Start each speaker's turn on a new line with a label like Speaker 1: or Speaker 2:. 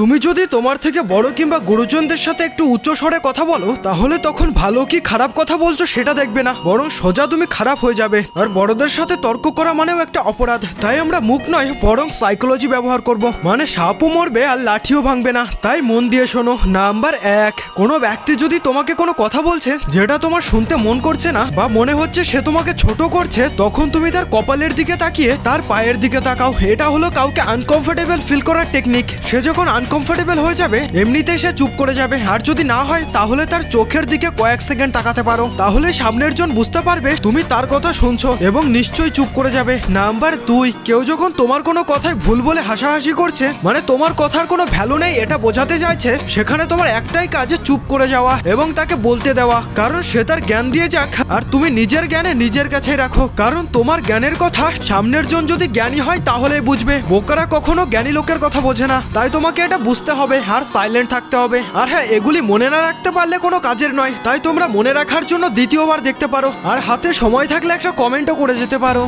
Speaker 1: তুমি যদি তোমার থেকে বড় কিংবা গুরুজনদের সাথে একটু উচ্চ স্বরে কথা বলো, তাহলে তখন ভালো কি খারাপ কথা বলছো সেটা দেখবে না। বরং সোজা তুমি খারাপ হয়ে যাবে। আর বড়দের সাথে তর্ক করা মানেও একটা অপরাধ। তাই আমরা মুখ নয়, বরং সাইকোলজি ব্যবহার করব। মানে সাপও মরবে আর লাঠিও ভাঙবে না। তাই মন দিয়ে শোনো। নাম্বার এক, কোনো ব্যক্তি যদি তোমাকে কোনো কথা বলছে, যেটা তোমার শুনতে মন করছে না বা মনে হচ্ছে সে তোমাকে ছোট করছে, তখন তুমি তার কপালের দিকে তাকিয়ে তার পায়ের দিকে তাকাও। এটা হলো কাউকে আনকমফোর্টেবল ফিল করার টেকনিক সে যখন আনকমফোর্টেবল হয়ে যাবে, এমনিতেই সে চুপ করে যাবে। আর যদি না হয়, তাহলে তার চোখের দিকে কয়েক সেকেন্ড তাকাতে পারো। তাহলে সামনের জন বুঝতে পারবে তুমি তার কথা শুনছো এবং নিশ্চয়ই চুপ করে যাবে। নাম্বার দুই, কেউ যখন তোমার কোনো কথায় ভুল বলে হাসাহাসি করছে মানে তোমার কথার কোনো ভ্যালু নেই, এটা বোঝাতে চাইছে, সেখানে তোমার একটাই কাজে, চুপ করে যাওয়া এবং তাকে বলতে দেওয়া। কারণ সে তার জ্ঞান দিয়ে যাক, আর তুমি নিজের জ্ঞানে নিজের কাছে রাখো। কারণ তোমার জ্ঞানের কথা সামনের জন যদি জ্ঞানী হয় তাহলে বুঝবে। বোকারা কখনো জ্ঞানী লোকের কথা বোঝে না। তাই তোমাকে এটা বুঝতে হবে, আর সাইলেন্ট থাকতে হবে। আর হ্যাঁ এগুলি মনে না রাখতে পারলে কোনো কাজের নয়। তাই তোমরা মনে রাখার জন্য দ্বিতীয়বার দেখতে পারো। আর হাতে সময় থাকলে একটা কমেন্টও করে যেতে পারো।